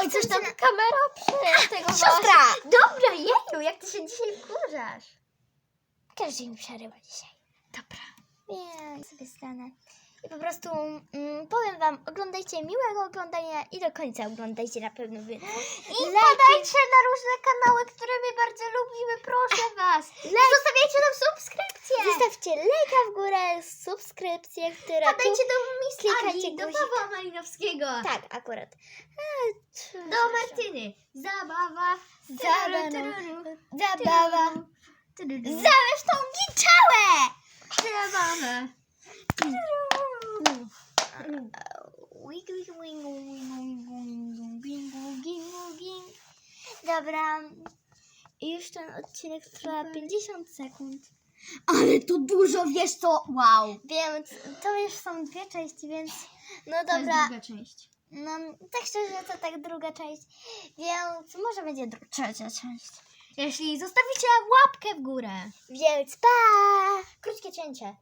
Oj, coś tam kamera przy tego Siostra! Dobra, jeju, jak ty się dzisiaj wkurzasz. Każdy mi przerywa dzisiaj. Dobra. Więc sobie stanę. I po prostu mm, powiem wam, oglądajcie miłego oglądania i do końca oglądajcie na pewno więcej. I wpadajcie na różne kanały, które my bardzo lubimy, proszę was. Zostawiajcie nam subskrypcję. Zostawcie lajka w górę, subskrypcję, która. Wpadajcie do Klikajcie Agi, do guzika. Pawła Malinowskiego. Tak, akurat. A, co- Do Martyny. Zabawa. Zabawa. Tururu, Zabawa. tururu. Zamiast tą giczałę! Zabawa. Dobra. I już ten odcinek trwa 50 sekund. Ale to dużo, wiesz co? Wow. Więc to już są dwie części, więc no To jest dobra. druga część. No tak szczerze to tak druga część. Więc może będzie dru- trzecia część. Jeśli zostawicie łapkę w górę. Więc pa! Krótkie cięcie.